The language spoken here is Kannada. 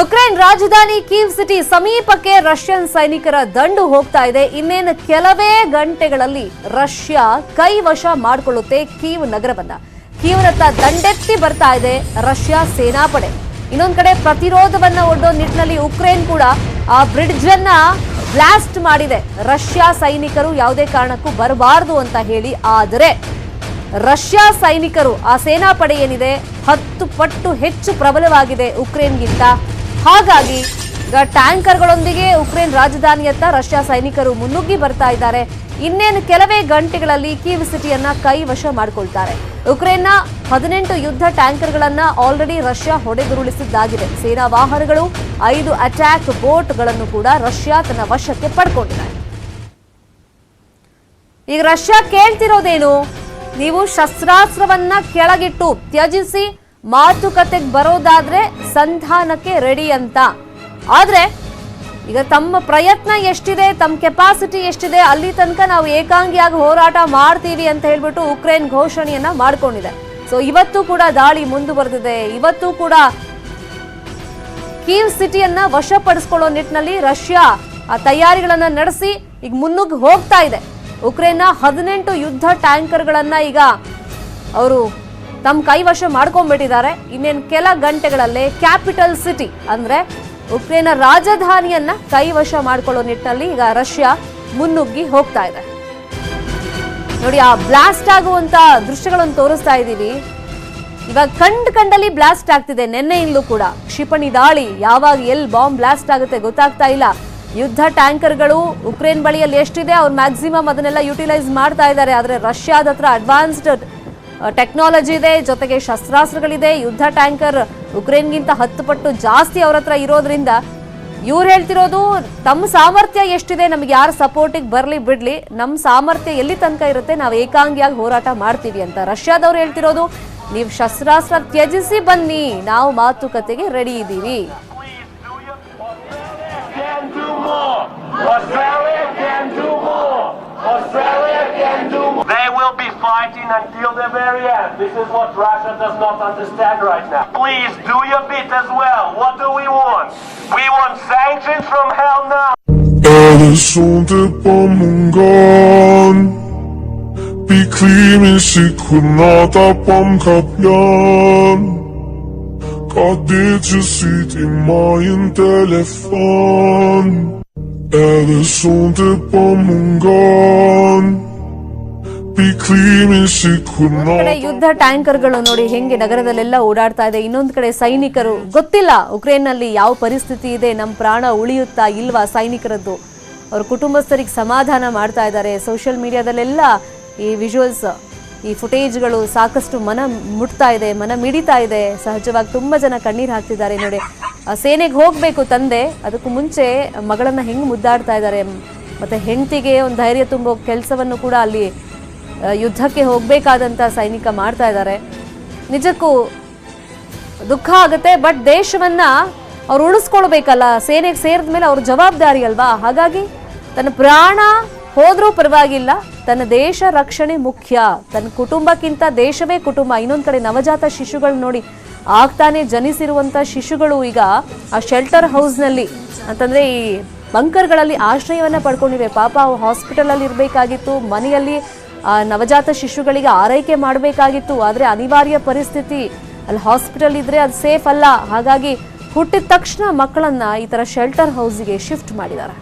ಉಕ್ರೇನ್ ರಾಜಧಾನಿ ಕೀವ್ ಸಿಟಿ ಸಮೀಪಕ್ಕೆ ರಷ್ಯನ್ ಸೈನಿಕರ ದಂಡು ಹೋಗ್ತಾ ಇದೆ. ಇನ್ನೇನು ಕೆಲವೇ ಗಂಟೆಗಳಲ್ಲಿ ರಷ್ಯಾ ಕೈವಶ ಮಾಡಿಕೊಳ್ಳುತ್ತೆ ಕೀವ್ ನಗರವನ್ನ. ಕೀವ್ನತ್ತ ದಂಡೆತ್ತಿ ಬರ್ತಾ ಇದೆ ರಷ್ಯಾ ಸೇನಾಪಡೆ. ಇನ್ನೊಂದು ಕಡೆ ಪ್ರತಿರೋಧವನ್ನ ಒಡ್ಡೋ ನಿಟ್ಟಿನಲ್ಲಿ ಉಕ್ರೇನ್ ಕೂಡ ಆ ಬ್ರಿಡ್ಜ್ ಅನ್ನ ಬ್ಲಾಸ್ಟ್ ಮಾಡಿದೆ. ರಷ್ಯಾ ಸೈನಿಕರು ಯಾವುದೇ ಕಾರಣಕ್ಕೂ ಬರಬಾರದು ಅಂತ ಹೇಳಿ, ಆದರೆ ರಷ್ಯಾ ಸೈನಿಕರು ಆ ಸೇನಾಪಡೆ ಏನಿದೆ ಹತ್ತು ಪಟ್ಟು ಹೆಚ್ಚು ಪ್ರಬಲವಾಗಿದೆ ಉಕ್ರೇನ್ಗಿಂತ. ಹಾಗಾಗಿ ಟ್ಯಾಂಕರ್ಗಳೊಂದಿಗೆ ಉಕ್ರೇನ್ ರಾಜಧಾನಿಯತ್ತ ರಷ್ಯಾ ಸೈನಿಕರು ಮುನ್ನುಗ್ಗಿ ಬರ್ತಾ ಇದ್ದಾರೆ. ಇನ್ನೇನು ಕೆಲವೇ ಗಂಟೆಗಳಲ್ಲಿ ಕೀವ್ ಸಿಟಿಯನ್ನ ಕೈವಶ ಮಾಡಿಕೊಳ್ತಾರೆ. ಉಕ್ರೇನ್ನ ಹದಿನೆಂಟು ಯುದ್ಧ ಟ್ಯಾಂಕರ್ಗಳನ್ನ ಆಲ್ರೆಡಿ ರಷ್ಯಾ ಹೊಡೆದುರುಳಿಸಿದ್ದಾಗಿದೆ. ಸೇನಾ ವಾಹನಗಳು, ಐದು ಅಟ್ಯಾಕ್ ಬೋಟ್ಗಳನ್ನು ಕೂಡ ರಷ್ಯಾ ತನ್ನ ವಶಕ್ಕೆ ಪಡ್ಕೊಂಡಿದೆ. ಈಗ ರಷ್ಯಾ ಕೇಳ್ತಿರೋದೇನು? ನೀವು ಶಸ್ತ್ರಾಸ್ತ್ರವನ್ನ ಕೆಳಗಿಟ್ಟು ತ್ಯಜಿಸಿ ಮಾತುಕತೆಗೆ ಬರೋದಾದ್ರೆ ಸಂಧಾನಕ್ಕೆ ರೆಡಿ ಅಂತ. ಆದ್ರೆ ಈಗ ತಮ್ಮ ಪ್ರಯತ್ನ ಎಷ್ಟಿದೆ, ತಮ್ಮ ಕೆಪಾಸಿಟಿ ಎಷ್ಟಿದೆ, ಅಲ್ಲಿ ತನಕ ನಾವು ಏಕಾಂಗಿಯಾಗಿ ಹೋರಾಟ ಮಾಡ್ತೀವಿ ಅಂತ ಹೇಳ್ಬಿಟ್ಟು ಉಕ್ರೇನ್ ಘೋಷಣೆಯನ್ನ ಮಾಡ್ಕೊಂಡಿದೆ. ಸೊ ಇವತ್ತು ಕೂಡ ದಾಳಿ ಮುಂದುವರೆದಿದೆ. ಇವತ್ತು ಕೂಡ ಕೀವ್ ಸಿಟಿಯನ್ನ ವಶಪಡಿಸ್ಕೊಳ್ಳೋ ನಿಟ್ಟಿನಲ್ಲಿ ರಷ್ಯಾ ಆ ತಯಾರಿಗಳನ್ನ ನಡೆಸಿ ಈಗ ಮುನ್ನುಗ್ಗಿ ಹೋಗ್ತಾ ಇದೆ. ಉಕ್ರೇನ್ನ ಹದಿನೆಂಟು ಯುದ್ಧ ಟ್ಯಾಂಕರ್ಗಳನ್ನ ಈಗ ಅವರು ತಮ್ಮ ಕೈವಶ ಮಾಡ್ಕೊಂಡ್ಬಿಟ್ಟಿದ್ದಾರೆ. ಇನ್ನೇನು ಕೆಲ ಗಂಟೆಗಳಲ್ಲೇ ಕ್ಯಾಪಿಟಲ್ ಸಿಟಿ ಅಂದ್ರೆ ಉಕ್ರೇನ್ನ ರಾಜಧಾನಿಯನ್ನ ಕೈವಶ ಮಾಡ್ಕೊಳ್ಳೋ ನಿಟ್ಟಿನಲ್ಲಿ ಈಗ ರಷ್ಯಾ ಮುನ್ನುಗ್ಗಿ ಹೋಗ್ತಾ ಇದೆ. ನೋಡಿ, ಆ ಬ್ಲಾಸ್ಟ್ ಆಗುವಂತ ದೃಶ್ಯಗಳನ್ನು ತೋರಿಸ್ತಾ ಇದ್ದೀವಿ. ಇವಾಗ ಕಂಡ್ ಕಂಡಲ್ಲಿ ಬ್ಲಾಸ್ಟ್ ಆಗ್ತಿದೆ. ನಿನ್ನೆಯಿಂದಲೂ ಕೂಡ ಕ್ಷಿಪಣಿ ದಾಳಿ, ಯಾವಾಗ ಎಲ್ಲಿ ಬಾಂಬ್ ಬ್ಲಾಸ್ಟ್ ಆಗುತ್ತೆ ಗೊತ್ತಾಗ್ತಾ ಇಲ್ಲ. ಯುದ್ಧ ಟ್ಯಾಂಕರ್ಗಳು ಉಕ್ರೇನ್ ಬಳಿಯಲ್ಲಿ ಎಷ್ಟಿದೆ, ಅವ್ರು ಮ್ಯಾಕ್ಸಿಮಮ್ ಅದನ್ನೆಲ್ಲ ಯುಟಿಲೈಸ್ ಮಾಡ್ತಾ ಇದ್ದಾರೆ. ಆದರೆ ರಷ್ಯಾದ ಹತ್ರ ಅಡ್ವಾನ್ಸ್ಡ್ ಟೆಕ್ನಾಲಜಿ ಇದೆ, ಜೊತೆಗೆ ಶಸ್ತ್ರಾಸ್ತ್ರಗಳಿದೆ, ಯುದ್ಧ ಟ್ಯಾಂಕರ್ ಉಕ್ರೇನ್ಗಿಂತ ಹತ್ತು ಪಟ್ಟು ಜಾಸ್ತಿ ಅವ್ರ ಹತ್ರ ಇರೋದ್ರಿಂದ ಇವ್ರು ಹೇಳ್ತಿರೋದು ತಮ್ಮ ಸಾಮರ್ಥ್ಯ ಎಷ್ಟಿದೆ? ನಮ್ಗೆ ಯಾರು ಸಪೋರ್ಟಿಗೆ ಬರಲಿ ಬಿಡ್ಲಿ ನಮ್ಮ ಸಾಮರ್ಥ್ಯ ಎಲ್ಲಿ ತನಕ ಇರುತ್ತೆ, ನಾವು ಏಕಾಂಗಿಯಾಗಿ ಹೋರಾಟ ಮಾಡ್ತೀವಿ ಅಂತ ರಷ್ಯಾದವ್ರು ಹೇಳ್ತಿರೋದು, ನೀವು ಶಸ್ತ್ರಾಸ್ತ್ರ ತ್ಯಜಿಸಿ ಬನ್ನಿ, ನಾವು ಮಾತುಕತೆಗೆ ರೆಡಿ ಇದ್ದೀವಿ until the very end. This is what Russia does not understand right now. Please do your bit as well. What do we want? We want sanctions from hell now. Others soon to bomb gone Be clear claiming she could not bomb cup yarn God did you see it in my telephone Others soon to bomb gone ಕಡೆ ಯುದ್ಧ ಟ್ಯಾಂಕರ್ಗಳು ನೋಡಿ ಹೆಂಗೆ ನಗರದಲ್ಲೆಲ್ಲ ಓಡಾಡ್ತಾ ಇದೆ. ಇನ್ನೊಂದ್ ಕಡೆ ಸೈನಿಕರು ಗೊತ್ತಿಲ್ಲ ಉಕ್ರೇನ್ನಲ್ಲಿ ಯಾವ ಪರಿಸ್ಥಿತಿ ಇದೆ ನಮ್ಮ ಪ್ರಾಣ ಉಳಿಯುತ್ತಾ ಇಲ್ವಾ ಸೈನಿಕರದ್ದು. ಅವ್ರ ಕುಟುಂಬಸ್ಥರಿಗೆ ಸಮಾಧಾನ ಮಾಡ್ತಾ ಇದ್ದಾರೆ. ಸೋಷಿಯಲ್ ಮೀಡಿಯಾದಲ್ಲೆಲ್ಲ ಈ ವಿಜುವಲ್ಸ್ ಈ ಫುಟೇಜ್ಗಳು ಸಾಕಷ್ಟು ಮನ ಮುಟ್ತಾ ಇದೆ ಮನ ಮಿಡಿತಾ ಇದೆ. ಸಹಜವಾಗಿ ತುಂಬಾ ಜನ ಕಣ್ಣೀರು ಹಾಕ್ತಿದ್ದಾರೆ ನೋಡಿ. ಆ ಸೇನೆಗೆ ಹೋಗ್ಬೇಕು ತಂದೆ ಅದಕ್ಕೂ ಮುಂಚೆ ಮಗಳನ್ನ ಹೆಂಗ್ ಮುದ್ದಾಡ್ತಾ ಇದ್ದಾರೆ. ಮತ್ತೆ ಹೆಂಡತಿಗೆ ಒಂದು ಧೈರ್ಯ ತುಂಬೋ ಕೆಲಸವನ್ನು ಕೂಡ ಅಲ್ಲಿ ಯುದ್ಧಕ್ಕೆ ಹೋಗಬೇಕಾದಂಥ ಸೈನಿಕ ಮಾಡ್ತಾ ಇದ್ದಾರೆ. ನಿಜಕ್ಕೂ ದುಃಖ ಆಗುತ್ತೆ ಬಟ್ ದೇಶವನ್ನ ಅವ್ರು ಉಳಿಸ್ಕೊಳ್ಬೇಕಲ್ಲ. ಸೇನೆಗೆ ಸೇರಿದ ಮೇಲೆ ಅವ್ರ ಜವಾಬ್ದಾರಿ ಅಲ್ವಾ? ಹಾಗಾಗಿ ತನ್ನ ಪ್ರಾಣ ಹೋದರೂ ಪರವಾಗಿಲ್ಲ, ತನ್ನ ದೇಶ ರಕ್ಷಣೆ ಮುಖ್ಯ. ತನ್ನ ಕುಟುಂಬಕ್ಕಿಂತ ದೇಶವೇ ಕುಟುಂಬ. ಇನ್ನೊಂದು ಕಡೆ ನವಜಾತ ಶಿಶುಗಳು ನೋಡಿ ಆಗ್ತಾನೆ ಜನಿಸಿರುವಂತ ಶಿಶುಗಳು ಈಗ ಆ ಶೆಲ್ಟರ್ ಹೌಸ್ನಲ್ಲಿ ಅಂತಂದ್ರೆ ಈ ಬಂಕರ್ಗಳಲ್ಲಿ ಆಶ್ರಯವನ್ನ ಪಡ್ಕೊಂಡಿವೆ. ಪಾಪ ಅವು ಹಾಸ್ಪಿಟಲ್ ಅಲ್ಲಿ ಇರಬೇಕಾಗಿತ್ತು, ಮನೆಯಲ್ಲಿ ನವಜಾತ ಶಿಶುಗಳಿಗೆ ಆರೈಕೆ ಮಾಡಬೇಕಾಗಿತ್ತು. ಆದರೆ ಅನಿವಾರ್ಯ ಪರಿಸ್ಥಿತಿ. ಅಲ್ಲಿ ಹಾಸ್ಪಿಟಲ್ ಇದ್ರೆ ಅದು ಸೇಫ್ ಅಲ್ಲ. ಹಾಗಾಗಿ ಹುಟ್ಟಿದ ತಕ್ಷಣ ಮಕ್ಕಳನ್ನ ಈ ತರ ಶೆಲ್ಟರ್ ಹೌಸ್ಗೆ ಶಿಫ್ಟ್ ಮಾಡಿದ್ದಾರೆ.